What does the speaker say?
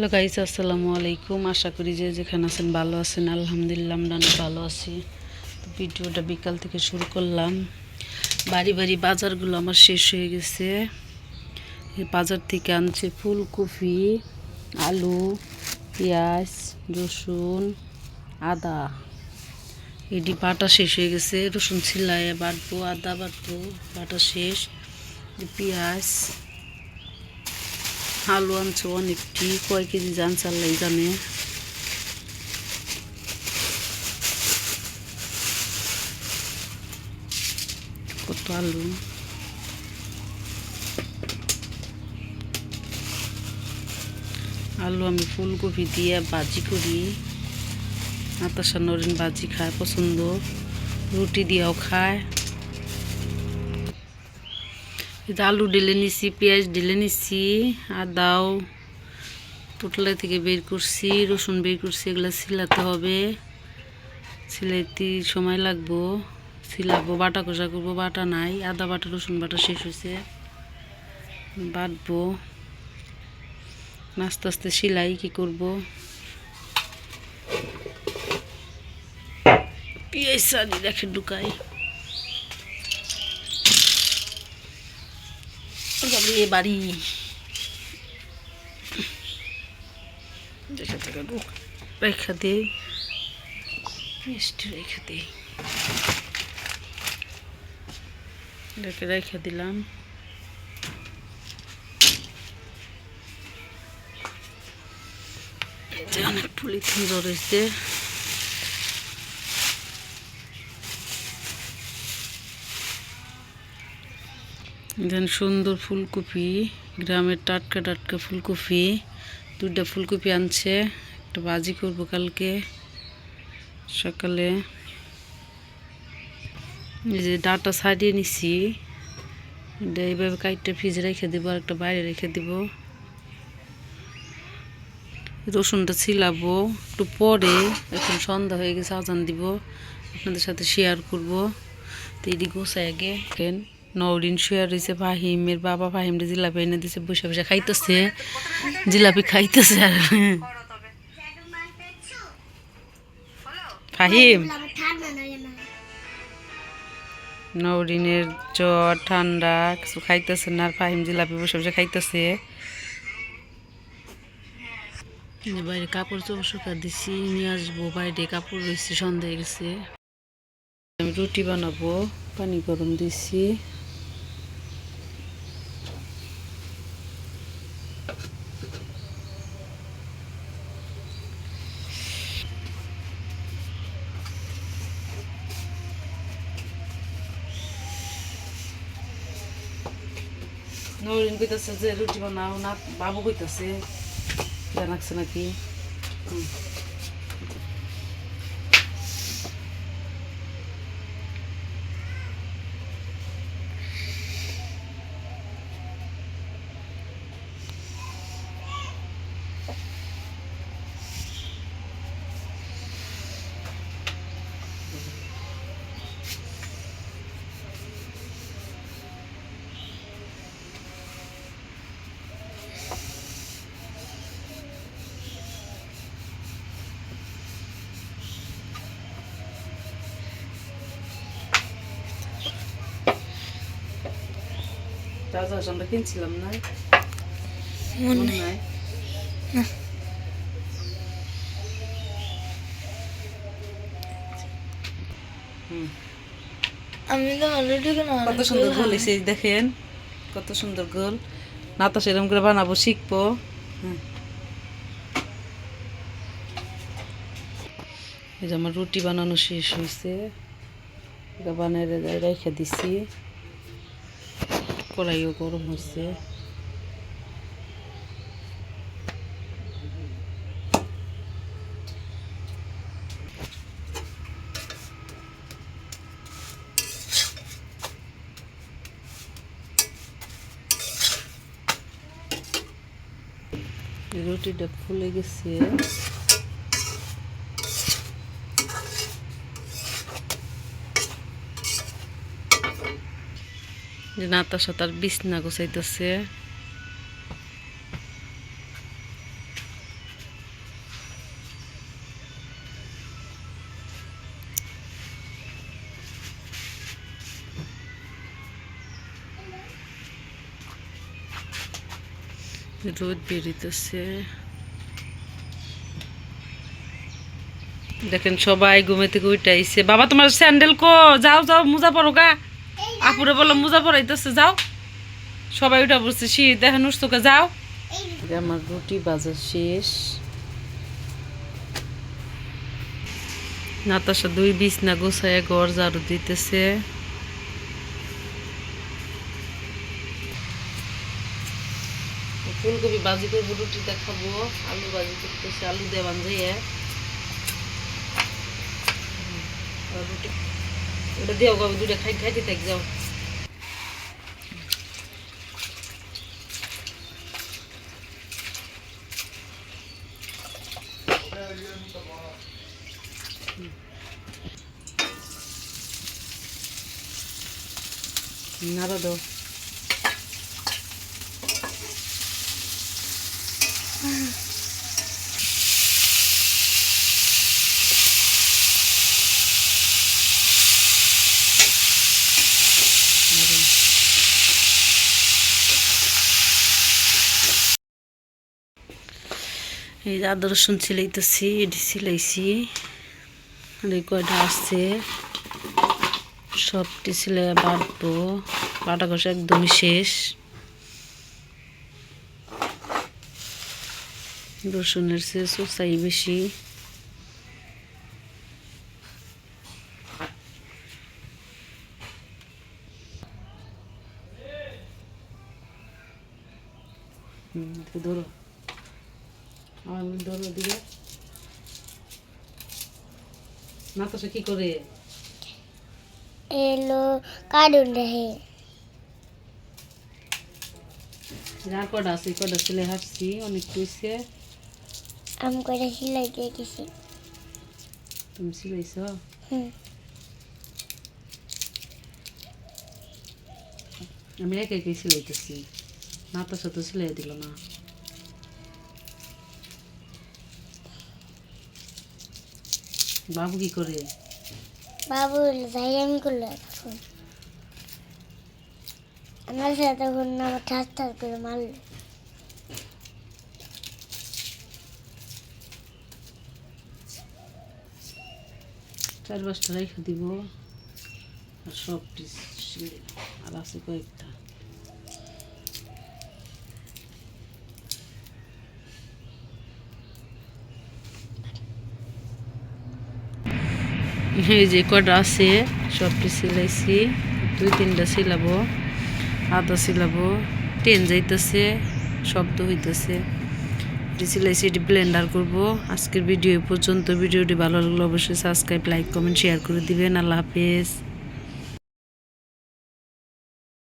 Hello guys আসসালামু আলাইকুম। আশা করি যে যেখানে আছেন ভালো আছেন। আলহামদুলিল্লাহ আমরা ভালো আছি। তো ভিডিওটা বিকাল থেকে শুরু করলাম। বাড়ি বাড়ি বাজারগুলো আমার শেষ হয়ে গেছে। বাজার থেকে আনছে ফুলকপি, আলু, পেঁয়াজ, রসুন, আদা। এটি বাটা শেষ হয়ে গেছে। রসুন ছিলাই বাটবো, আদা বাটবো, বাটা শেষ। পেঁয়াজ আলু আনছে অনেকটি কয় কেজি জান চাল্লাই জানে কত আলু আলু আমি ফুলকপি দিয়ে ভাজি করি আতাসা নরিন ভাজি খায় পছন্দ রুটি দিয়েও খায় আলু ঢেলে নিছি, পেঁয়াজ ঢেলে নিছি, আদাও। পুটলা থেকে বের করছি, রসুন বের করছি, এগুলো সিলাতে হবে। সিলাইতে সময় লাগবো সিলাবো বাটা কষা করব, বাটা নাই, আদা বাটা, রসুন বাটা শেষ হয়েছে বাটবো। আস্তে আস্তে সিলাই কি করব? পেঁয়াজ সারি রেখে ঢুকাই। এ বাড়ি। দেখে থেকে ঢুক রেখা দে। মিষ্টি রেখে দে। রেখে রেখে দিলাম। অনেক পলিথিন রয়েছে। দেন সুন্দর ফুলকপি, গ্রামের টাটকা টাটকা ফুলকপি দুটা ফুলকপি আনছে, একটা ভাজি করব কালকে, সকালে। এই যে ডাটা ছাড়িয়ে নিছি এইভাবে কাইটটা ফ্রিজে রেখে দেবো আর একটা বাইরে রেখে দিব। রসুনটা ছিলাবো, একটু পরে, এখন সন্ধ্যা হয়ে গেছে, আজান দিব, আপনাদের সাথে শেয়ার করব। তো এটি গোছায় আগে কেন নওরিন শুয়ার রয়েছে ফাহিমের বাবা ফাহিমরে জিলাপি এনে দিছে বসে বসে খাইতেছে। জিলাপি খাইতেছে আর। ফাহিম। নওরিনের জ্বর ঠান্ডা কিছু খাইতেছে না আর ফাহিম জিলাপি বসে বসে খাইতেছে। বাইরে কাপড় চোপড় শুকা দিছি নিয়ে আসব বাইরে কাপড় রয়েছে সন্ধ্যা গেছে। আমি রুটি বানাবো পানি গরম দিছি। নরিন কইতাছে যে রুটি বানাও না বাবু কইতাছে জানাচ্ছে নাকি হুম। যা আমরা কিনছিলাম না মনে নাই হুম আমি তো অলরেডি কোনো কত সুন্দর গোল এসে দেখেন কত সুন্দর গোল না তো সেরকম করে বানাবো শিখব। এই যে আমার রুটি বানানো শেষ হয়েছে এটা বানিয়ে রেখে দিছি কড়াইও গরম হয়েছে রুটিটা ফুলে গেছে। যে নাতাশা তার বিছনা গোছাইতেছে। রোদ বেরিতেছে। দেখেন সবাই ঘুমে থেকে উঠাইছে বাবা, তোমার স্যান্ডেল কো যাও যাও, মোজা পড়ো গা। আপুরে বলো মোজা পরাইতেছে যাও। সবাই উঠা পড়ছে শীত দেখেন উঠছোকে যাও। আমার রুটি বাজার শেষ। নাতাশা দুই বিছনা গোছায় ঘর ঝাড়ু দিতেছে। ফুলকপি বাজি করব রুটিটা খাব আলু বাজি করতেছে আলু দিয়ে বাঞ্জাইয়ে রুটি ওটা দিও গো দুটা খাই খাইতে থাক যাও নাড়া দাও এই যে আদা রসুন সিলাইতেছি এটি সিলাইছি আর কয়টা আসছে? সবটি সিলাই বাটবো বাটা কষা একদমই শেষ। রসুনের সে সুসাই বেশি। ধরো। আমার ধরো দিলে নাতাশা কি করে? এলো কার্টুন দেখে। যা কটা আছে কটা ছেলে হাসছি অনেক কইছে। আমি কয়টা সিলাই দিয়ে দিছি। তুমি সিলাইছ? হুম। আমি একে একে সিলাইতেছি। নাতাশা তো সিলাই দিল না। বাবু কি করে? বাবু যাই আমি করল এখন আমার সাথে তখন আমার ঠাস ঠাস করে মারলো। চার পাঁচটা রেখে দিব। আর সিলাই আর আছে কয়েকটা। এই যে কটা আছে? সবটি সিলাইছি। দুই, তিনটা সিলাব আদা সিলাব। ট্রেন যাইতেছে, শব্দ হইতেছে। সিলাইছি, এটি ব্লেন্ডার করব। আজকের ভিডিও পর্যন্ত। ভিডিওটি ভালো লাগলে অবশ্যই সাবস্ক্রাইব লাইক কমেন্ট শেয়ার করে দিবেন। আল্লাহ হাফেজ।